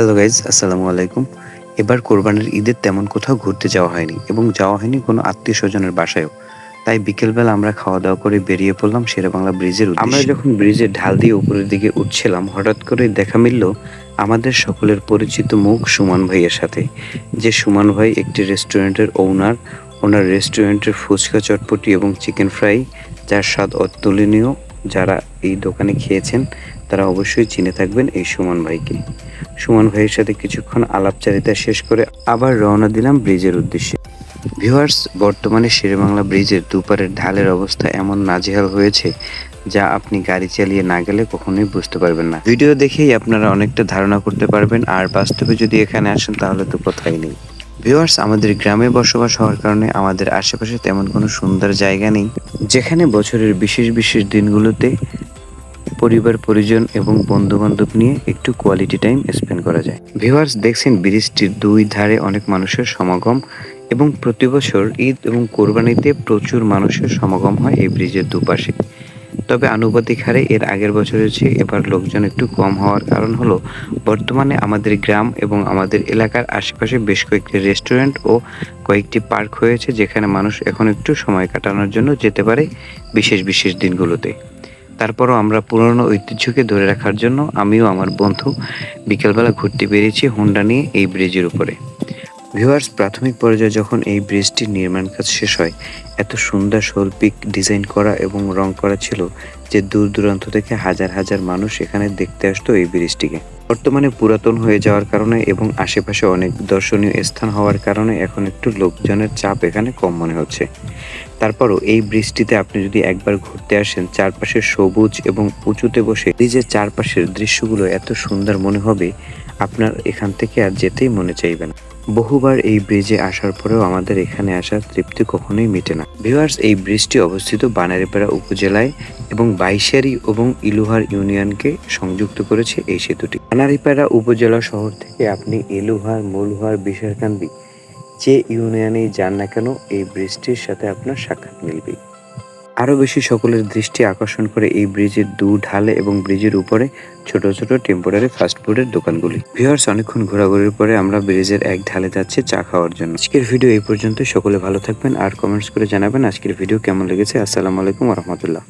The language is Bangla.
হ্যালো গাইজ, আসসালামু আলাইকুম। এবার কোরবানির ঈদের তেমন কোথাও ঘুরতে যাওয়া হয়নি এবং যাওয়া হয়নি কোনো আত্মীয় স্বজনের বাসায়ও। তাই বিকেলবেলা আমরা খাওয়া দাওয়া করে বেরিয়ে পড়লাম শেরেবাংলা ব্রিজের। আমরা যখন ব্রিজের ঢাল দিয়ে উপরের দিকে উঠছিলাম, হঠাৎ করে দেখা মিলল আমাদের সকলের পরিচিত মুখ সুমন ভাইয়ের সাথে, যে সুমন ভাই একটি রেস্টুরেন্টের ওনার। ওনার রেস্টুরেন্টের ফুচকা, চটপটি এবং চিকেন ফ্রাই, যার স্বাদ অতুলনীয়, যারা এই দোকানে খেয়েছেন, তারা অবশ্যই চিনে থাকবেন এই সুমন ভাইকে। সুমন ভাইয়ের সাথে কিছুক্ষণ আলাপচারিতা শেষ করে আবার রওনা দিলাম ব্রিজের উদ্দেশ্যে। ভিউয়ার্স, বর্তমানে শেরেবাংলা ব্রিজের দুপারের ঢালের অবস্থা এমন নাজেহাল হয়েছে যা আপনি গাড়ি চালিয়ে না গেলে কখনোই বুঝতে পারবেন না। ভিডিও দেখেই আপনারা অনেকটা ধারণা করতে পারবেন, আর বাস্তবে যদি এখানে আসেন তাহলে তো কথাই নেই। ভিউয়ার্স, আমাদের গ্রামে বসবাস হওয়ার কারণে আমাদের আশেপাশে তেমন কোনো সুন্দর জায়গা নেই, যেখানে বছরের বিশেষ বিশেষ দিনগুলোতে পরিবার, পরিজন এবং বন্ধু বান্ধব নিয়ে একটু কোয়ালিটি টাইম স্পেন্ড করা যায়। ভিউয়ার্স দেখছেন ব্রিজটির দুই ধারে অনেক মানুষের সমাগম এবং প্রতি বছর ঈদ এবং কোরবানিতে প্রচুর মানুষের সমাগম হয় এই ব্রিজের দুপাশে। তবে আনুপাতিক হারে এর আগের বছরের চেয়ে এবার লোকজন একটু কম হওয়ার কারণ হলো, বর্তমানে আমাদের গ্রাম এবং আমাদের এলাকার আশেপাশে বেশ কয়েকটি রেস্টুরেন্ট ও কয়েকটি পার্ক হয়েছে যেখানে মানুষ এখন একটু সময় কাটানোর জন্য যেতে পারে বিশেষ বিশেষ দিনগুলোতে। তারপরও আমরা পুরনো ঐতিহ্যকে ধরে রাখার জন্য আমিও আমার বন্ধু বিকেলবেলা ঘুরতে বেরিয়েছি হোন্ডা নিয়ে এই ব্রিজের উপরে। ভিউয়ার্স, প্রাথমিক পর্যায়ে যখন এই ব্রিজটির নির্মাণ কাজ শেষ হয়, এত সুন্দর শৈল্পিক ডিজাইন করা এবং রং করা ছিল যে দূর দূরান্ত থেকে হাজার হাজার মানুষ এখানে দেখতে আসতো এই ব্রিজটিকে। বর্তমানে পুরাতন হয়ে যাওয়ার কারণে এবং আশেপাশে অনেক দর্শনীয় স্থান হওয়ার কারণে এখন একটু লোকজনের চাপ এখানে কম মনে হচ্ছে। তারপরও এই ব্রিজটিতে আপনি যদি একবার ঘুরতে আসেন, চারপাশে সবুজ এবং উঁচুতে বসে ব্রিজের চারপাশের দৃশ্যগুলো এত সুন্দর মনে হবে, আপনার এখান থেকে আর যেতেই মনে চাইবে না। বহুবার এই ব্রিজে আসার পরেও আমাদের এখানে আসার তৃপ্তি কখনোই মিটে না। ভিউয়ার্স, এই ব্রিজটি অবস্থিত বানারীপাড়া উপজেলায় এবং বাইশারি এবং ইলুহার ইউনিয়নকে সংযুক্ত করেছে এই সেতুটি। বানারীপাড়া উপজেলা শহর থেকে আপনি ইলুহার, মলুহার বিশারকান্দি যে ইউনিয়নেই যান না কেন এই ব্রিজটির সাথে আপনার সাক্ষাৎ মিলবে। আরও বেশি সকলের দৃষ্টি আকর্ষণ করে এই ব্রিজের দু ঢালে এবং ব্রিজের উপরে ছোট ছোট টেম্পোরারি ফাস্টফুডের দোকানগুলি। ভিউয়ার্স অনেকক্ষণ ঘোরাঘুরির পরে আমরা ব্রিজের এক ঢালে যাচ্ছি চা খাওয়ার জন্য। আজকের ভিডিও এই পর্যন্ত। সকলে ভালো থাকবেন। আর কমেন্টস করে জানাবেন আজকের ভিডিও কেমন লেগেছে। আসসালামু আলাইকুম রহমতুল্লাহ।